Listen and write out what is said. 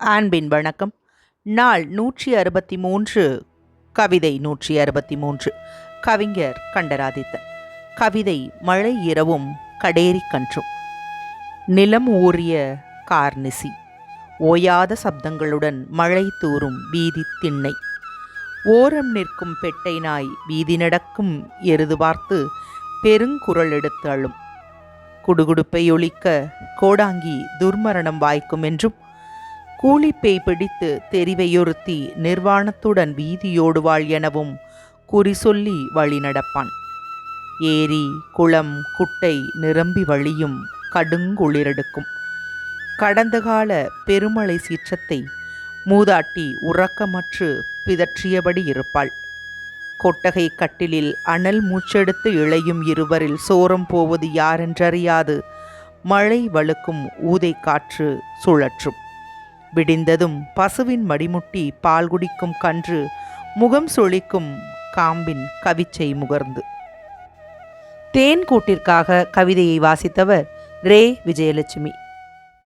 அன்பின் வணக்கம். நாள் நூற்றி அறுபத்தி மூன்று கவிதை நூற்றி அறுபத்தி மூன்று கவிஞர் கண்டராதித்தன். கவிதை மழை இரவும் கடேரி கன்றும். நிலம் ஊறிய கார்னிசி ஓயாத சப்தங்களுடன் மழை தூறும் வீதி திண்ணை. ஓரம் நிற்கும் பெட்டை நாய் வீதி நடக்கும் எருது பார்த்து பெருங்குரல் எடுத்து அழும். குடுகுடுப்பை ஒழிக்க கோடாங்கி துர்மரணம் வாய்க்கும் என்றும் கூலிப்பேய் பிடித்து தெரிவையொருத்தி நிர்வாணத்துடன் வீதியோடுவாள் எனவும் குறி சொல்லி வழி நடப்பான் ஏரி குளம் குட்டை நிரம்பி வழியும் கடுங்குளிரெடுக்கும். கடந்த கால பெருமழை சீற்றத்தை மூதாட்டி உறக்கமற்று பிதற்றியபடி இருப்பாள். கொட்டகை கட்டிலில் அனல் மூச்செடுத்து இழையும் இருவரில் சோரம் போவது யாரென்றறியாது. மழை வழுக்கும் ஊதை காற்று சுழற்றும். விடிந்ததும் பசுவின் மடிமுட்டி பால் குடிக்கும் கன்று முகம் சொளிக்கும் காம்பின் கவிச்சை முகர்ந்து. தேன் கூட்டிற்காக கவிதையை வாசித்தவர் ரே. விஜயலட்சுமி.